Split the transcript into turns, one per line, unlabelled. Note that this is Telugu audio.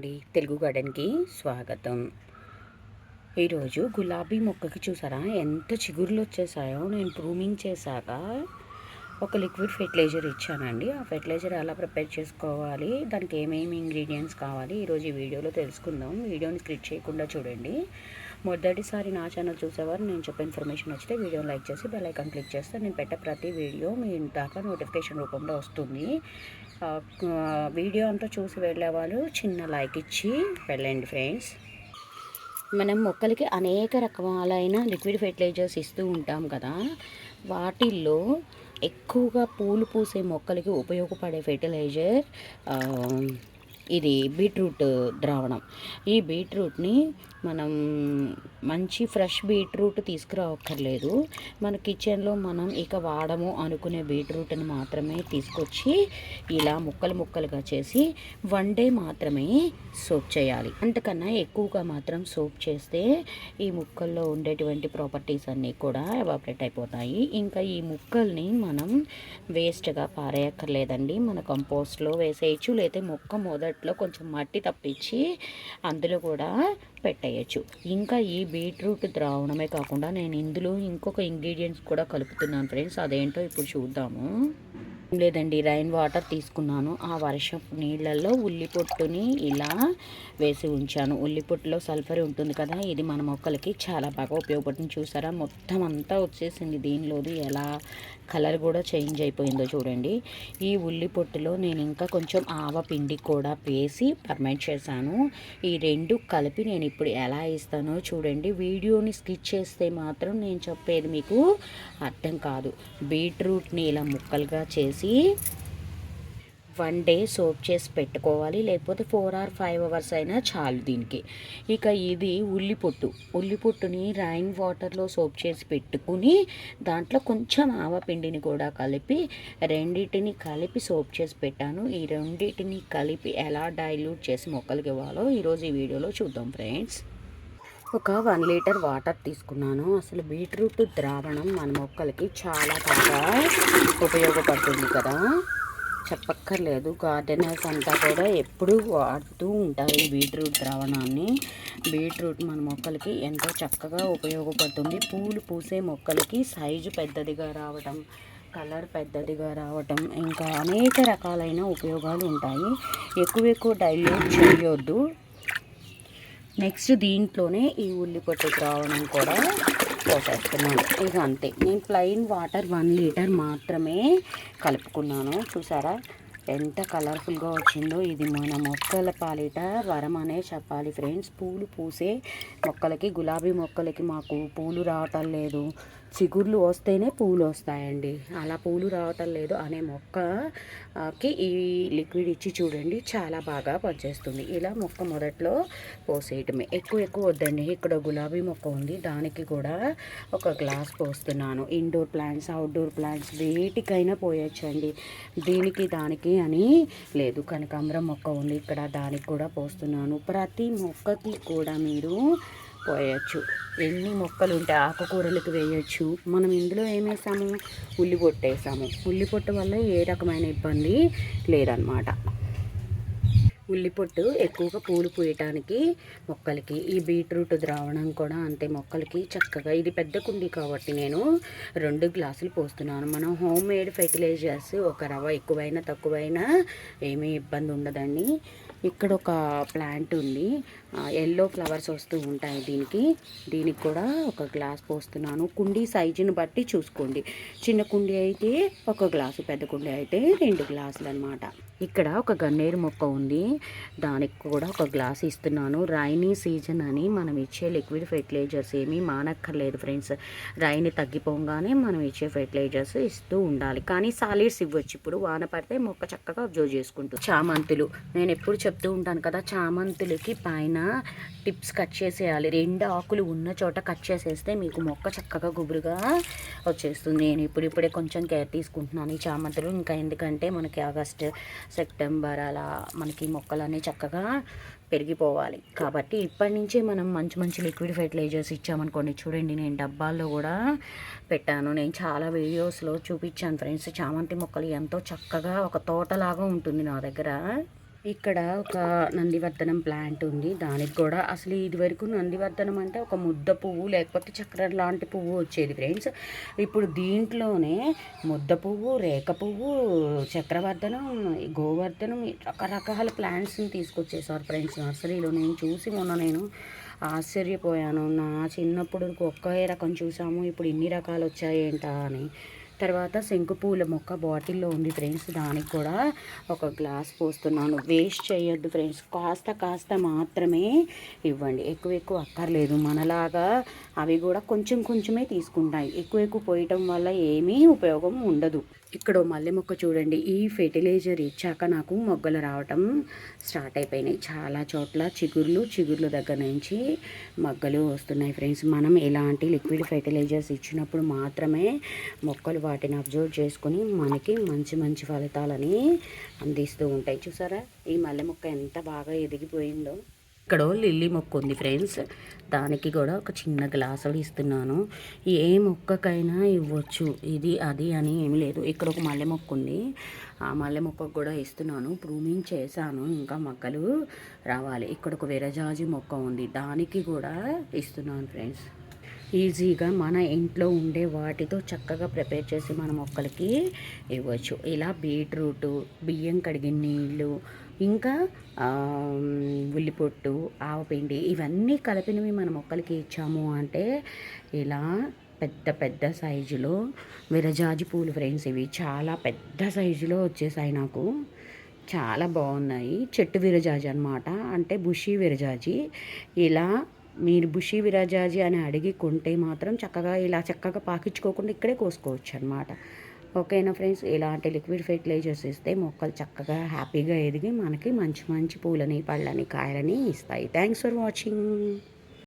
అండి. తెలుగు గార్డెన్కి స్వాగతం. ఈరోజు గులాబీ మొక్కకి చూసారా? ఎంత చిగురులు వచ్చేసాయో. నేను ప్రూమింగ్ చేశాక ఒక లిక్విడ్ ఫెర్టిలైజర్ ఇచ్చానండి. ఆ ఫెర్టిలైజర్ ఎలా ప్రిపేర్ చేసుకోవాలి? దానికి ఏమేమి ఇంగ్రీడియంట్స్ కావాలి? ఈరోజు ఈ వీడియోలో తెలుసుకుందాం. వీడియోని స్క్రిప్ట్ చేయకుండా చూడండి. మొదటిసారి నా ఛానల్ చూసేవారు నేను చెప్పే ఇన్ఫర్మేషన్ వచ్చితే వీడియో లైక్ చేసి బెల్ ఐకాన్ క్లిక్ చేస్తే నేను పెట్టే ప్రతి వీడియో మీ దాకా నోటిఫికేషన్ రూపంలో వస్తుంది. వీడియో అంతా చూసి వెళ్ళే వాళ్ళు చిన్న లైక్ ఇచ్చి వెళ్ళండి ఫ్రెండ్స్. మనం మొక్కలకి అనేక రకాలైన లిక్విడ్ ఫెర్టిలైజర్స్ ఇస్తూ ఉంటాం కదా వాటిల్లో ఎక్కువగా పూలు పూసే మొక్కలకి ఉపయోగపడే ఫెర్టిలైజర్ ఇది బీట్రూట్ ద్రావణం. ఈ బీట్రూట్ని మనం మంచి ఫ్రెష్ బీట్రూట్ తీసుకురావక్కర్లేదు మన కిచెన్లో మనం ఇక వాడము అనుకునే బీట్రూట్ని మాత్రమే తీసుకొచ్చి ఇలా ముక్కలు ముక్కలుగా చేసి వన్ డే మాత్రమే సోప్ చేయాలి. అంతకన్నా ఎక్కువగా మాత్రం సోప్ చేస్తే ఈ ముక్కల్లో ఉండేటువంటి ప్రాపర్టీస్ అన్నీ కూడా ఎవాపరేట్ అయిపోతాయి. ఇంకా ఈ ముక్కల్ని మనం వేస్ట్గా పారేయక్కర్లేదండి. మన కంపోస్ట్లో వేసేయచ్చు లేకపోతే మొక్క మొదట్లో కొంచెం మట్టి తప్పించి అందులో కూడా పెట్టేయచ్చు. ఇంకా ఈ బీట్రూట్ ద్రావణమే కాకుండా నేను ఇందులో ఇంకొక ఇంగ్రీడియంట్స్ కూడా కలుపుతున్నాను ఫ్రెండ్స్. అదేంటో ఇప్పుడు చూద్దాము. లేదండి రైన్ వాటర్ తీసుకున్నాను. ఆ వర్షపు నీళ్ళల్లో ఉల్లి పొట్టుని ఇలా వేసి ఉంచాను. ఉల్లి పొట్టులో సల్ఫర్ ఉంటుంది కదా ఇది మన మొక్కలకి చాలా బాగా ఉపయోగపడుతుంది. చూసారా? మొత్తం అంతా వచ్చేసింది. దీనిలోది? ఎలా? కలర్ కూడా చేంజ్ అయిపోయిందో చూడండి. ఈ ఉల్లి పొట్టులో నేను ఇంకా కొంచెం ఆవ పిండి కూడా వేసి పర్మెంట్ చేశాను. ఈ రెండు కలిపి నేను ఇప్పుడు ఎలా ఇస్తానో చూడండి. వీడియోని స్కిచ్ చేస్తే మాత్రం నేను చెప్పేది మీకు అర్థం కాదు. బీట్రూట్ని ఇలా ముక్కలుగా చేసి వన్ డే సోప్ చేసి పెట్టుకోవాలి. లేకపోతే ఫోర్ ఆర్ ఫైవ్ అవర్స్ అయినా చాలు దీనికి. ఇక ఇది ఉల్లి పొట్టు ఉల్లి పొట్టుని రైన్ వాటర్లో సోప్ చేసి పెట్టుకుని దాంట్లో కొంచెం ఆవపిండిని కూడా కలిపి రెండింటిని కలిపి సోప్ చేసి పెట్టాను. ఈ రెండింటిని కలిపి ఎలా డైల్యూట్ చేసి మొక్కలకి ఇవ్వాలో ఈరోజు ఈ వీడియోలో చూద్దాం ఫ్రెండ్స్. ఒక వన్ లీటర్ వాటర్ తీసుకున్నాను. అసలు బీట్రూట్ ద్రావణం మన మొక్కలకి చాలా బాగా ఉపయోగపడుతుంది కదా. చెప్పక్కర్లేదు. గార్డెనర్స్ అంతా కూడా ఎప్పుడూ వాడుతూ ఉంటారు బీట్రూట్ ద్రావణాన్ని. బీట్రూట్ మన మొక్కలకి ఎంతో చక్కగా ఉపయోగపడుతుంది. పూలు పూసే మొక్కలకి సైజు పెద్దదిగా రావడం కలర్ పెద్దదిగా రావటం ఇంకా అనేక రకాలైన ఉపయోగాలు ఉంటాయి. ఎక్కువ ఎక్కువ డైల్యూట్ చేయొద్దు. నెక్స్ట్ దీంట్లోనే ఈ ఉల్లిపొట్టు ద్రావణం కూడా పోసేస్తున్నాను. ఇక అంతే. నేను ప్లెయిన్ వాటర్ వన్ లీటర్ మాత్రమే కలుపుకున్నాను. చూసారా? ఎంత కలర్ఫుల్గా వచ్చిందో ఇది మన మొక్కల పాలిట వరం అనే చెప్పాలి ఫ్రెండ్స్. పూలు పూసే మొక్కలకి గులాబీ మొక్కలకి మాకు పూలు రావటం లేదు. చిగుర్లు వస్తేనే పూలు వస్తాయండి. అలా పూలు రావటం లేదు అనే మొక్కకి ఈ లిక్విడ్ ఇచ్చి చూడండి చాలా బాగా పనిచేస్తుంది. ఇలా మొక్క మొదట్లో పోసేయటమే. ఎక్కువ ఎక్కువ వద్దండి. ఇక్కడ గులాబీ మొక్క ఉంది. దానికి కూడా ఒక గ్లాస్ పోస్తున్నాను. ఇండోర్ ప్లాంట్స్ అవుట్డోర్ ప్లాంట్స్ వేటికైనా పోయొచ్చండి. దీనికి దానికి అని లేదు. కనకాంబరం మొక్క ఉంది. ఇక్కడ దానికి కూడా పోస్తున్నాను. ప్రతి మొక్కకి కూడా మీరు పోయచ్చు. ఎన్ని మొక్కలు ఉంటే ఆకుకూరలకు వేయచ్చు. మనం ఇందులో ఏం వేసాము ఉల్లి పొట్టు వేసాము ఉల్లి పొట్టు వల్ల ఏ రకమైన ఇబ్బంది లేదనమాట ఉల్లిపొట్టు ఎక్కువగా పూలు పూయటానికి మొక్కలకి ఈ బీట్రూట్ ద్రావణం కూడా అంతే మొక్కలకి చక్కగా. ఇది పెద్ద కుండి కాబట్టి నేను రెండు గ్లాసులు పోస్తున్నాను. మనం హోమ్ మేడ్ ఫెర్టిలైజర్స్ ఒక రవ్వ ఎక్కువైనా తక్కువైనా ఏమీ ఇబ్బంది ఉండదండి. ఇక్కడ ఒక ప్లాంట్ ఉంది. ఎల్లో ఫ్లవర్స్ వస్తూ ఉంటాయి దీనికి. దీనికి కూడా ఒక గ్లాస్ పోస్తున్నాను. కుండీ సైజుని బట్టి చూసుకోండి. చిన్న కుండీ అయితే ఒక గ్లాసు పెద్ద కుండీ అయితే రెండు గ్లాసులు అనమాట ఇక్కడ ఒక గన్నేరు మొక్క ఉంది. దానికి కూడా ఒక గ్లాస్ ఇస్తున్నాను. రైనీ సీజన్ అని మనం ఇచ్చే లిక్విడ్ ఫెర్టిలైజర్స్ ఏమీ మానక్కర్లేదు ఫ్రెండ్స్ రైని తగ్గిపోగానే మనం ఇచ్చే ఫెర్టిలైజర్స్ ఇస్తూ ఉండాలి. కానీ సాలిడ్స్ ఇవ్వచ్చు. ఇప్పుడు వాన పడితే మొక్క చక్కగా అబ్జర్వ్ చేసుకుంటుంది చామంతులు. నేను ఎప్పుడు చెప్తూ ఉంటాను కదా చామంతులకి పైన టిప్స్ కట్ చేసేయాలి. రెండు ఆకులు ఉన్న చోట కట్ చేసేస్తే మీకు మొక్క చక్కగా గుబురుగా వచ్చేస్తుంది. నేను ఇప్పుడిప్పుడే కొంచెం కేర్ తీసుకుంటున్నాను ఈ చామంతులు ఇంకా ఎందుకంటే మనకి ఆగస్ట్ సెప్టెంబర్ అలా మనకి మొక్కలన్నీ చక్కగా పెరిగిపోవాలి. కాబట్టి ఇప్పటి నుంచే మనం మంచి మంచి లిక్విడ్ ఫెర్టిలైజర్స్ ఇచ్చామనుకోండి. చూడండి నేను డబ్బాల్లో కూడా పెట్టాను. నేను చాలా వీడియోస్లో చూపించాను ఫ్రెండ్స్. చామంతి మొక్కలు ఎంతో చక్కగా ఒక తోటలాగా ఉంటుంది నా దగ్గర. ఇక్కడ ఒక నందివర్ధనం ప్లాంట్ ఉంది. దానికి కూడా అసలు ఇది వరకు నందివర్ధనం అంటే ఒక ముద్ద పువ్వు లేకపోతే చక్రం లాంటి పువ్వు వచ్చేది ఫ్రెండ్స్ ఇప్పుడు దీంట్లోనే ముద్ద పువ్వు రేఖ పువ్వు చక్రవర్ధనం గోవర్ధనం రకరకాల ప్లాంట్స్ని తీసుకొచ్చేసారు ఫ్రెండ్స్ నర్సరీలో నేను చూసి మొన్న నేను ఆశ్చర్యపోయాను. నా చిన్నప్పుడు ఒక్కే రకం చూసాము. ఇప్పుడు ఇన్ని రకాలు వచ్చాయేంటా అని. తర్వాత శంకుపూల మొక్క బాటిల్లో ఉంది ఫ్రెండ్స్. దానికి కూడా ఒక గ్లాస్ పోస్తున్నాను. వేస్ట్ చేయొద్దు ఫ్రెండ్స్. కాస్త కాస్త మాత్రమే ఇవ్వండి. ఎక్కువ ఎక్కువ అక్కర్లేదు. మనలాగా అవి కూడా కొంచెం కొంచెమే తీసుకుంటాయి. ఎక్కువ ఎక్కువ పోయటం వల్ల ఏమీ ఉపయోగం ఉండదు. ఇక్కడ మల్లె మొక్క చూడండి. ఈ ఫెర్టిలైజర్ ఇచ్చాక నాకు మొగ్గలు రావటం స్టార్ట్ అయిపోయినాయి. చాలా చోట్ల చిగుర్లు చిగుర్ల దగ్గర నుంచి మొగ్గలు వస్తున్నాయి ఫ్రెండ్స్. మనం ఎలాంటి లిక్విడ్ ఫెర్టిలైజర్స్ ఇచ్చినప్పుడు మాత్రమే మొక్కలు వాటిని అబ్జర్వ్ చేసుకొని మనకి మంచి మంచి ఫలితాలని అందిస్తూ ఉంటాయి. చూసారా? ఈ మల్లె మొక్క ఎంత బాగా ఎదిగిపోయిందో. ఇక్కడ లిల్లీ మొక్క ఉంది ఫ్రెండ్స్. దానికి కూడా ఒక చిన్న గ్లాసులు ఇస్తున్నాను. ఏ మొక్కకైనా ఇవ్వచ్చు. ఇది అది అని ఏమి లేదు. ఇక్కడ ఒక మల్లె మొక్క ఉంది. ఆ మల్లె మొక్కకు కూడా ఇస్తున్నాను. ప్రూమింగ్ చేశాను. ఇంకా మొక్కలు రావాలి. ఇక్కడ ఒక విరజాజి మొక్క ఉంది. దానికి కూడా ఇస్తున్నాను ఫ్రెండ్స్. ఈజీగా మన ఇంట్లో ఉండే వాటితో చక్కగా ప్రిపేర్ చేసి మన మొక్కలకి ఇవ్వచ్చు. ఇలా బీట్రూటు బియ్యం కడిగిన నీళ్ళు ఇంకా ఉల్లిపొట్టు ఆవపిండి ఇవన్నీ కలిపినవి మన మొక్కలకి ఇచ్చాము అంటే ఇలా పెద్ద పెద్ద సైజులో విరజాజి పూలు ఫ్రెండ్స్ ఇవి చాలా పెద్ద సైజులో వచ్చేసాయి నాకు. చాలా బాగున్నాయి. చెట్టు విరజాజి అనమాట అంటే బుషి విరజాజి. ఇలా మీరు బుషి విరజాజి అని అడిగి కొంటే మాత్రం చక్కగా ఇలా చక్కగా పాకించుకోకుండా ఇక్కడే కోసుకోవచ్చు అనమాట ఓకేనా ఫ్రెండ్స్? ఇలాంటి లిక్విడ్ ఫెర్టిలైజర్స్ ఇస్తే మొక్కలు చక్కగా హ్యాపీగా ఎదిగి మనకి మంచి మంచి పూలని పళ్ళని కాయలని ఇస్తాయి. Thanks for watching.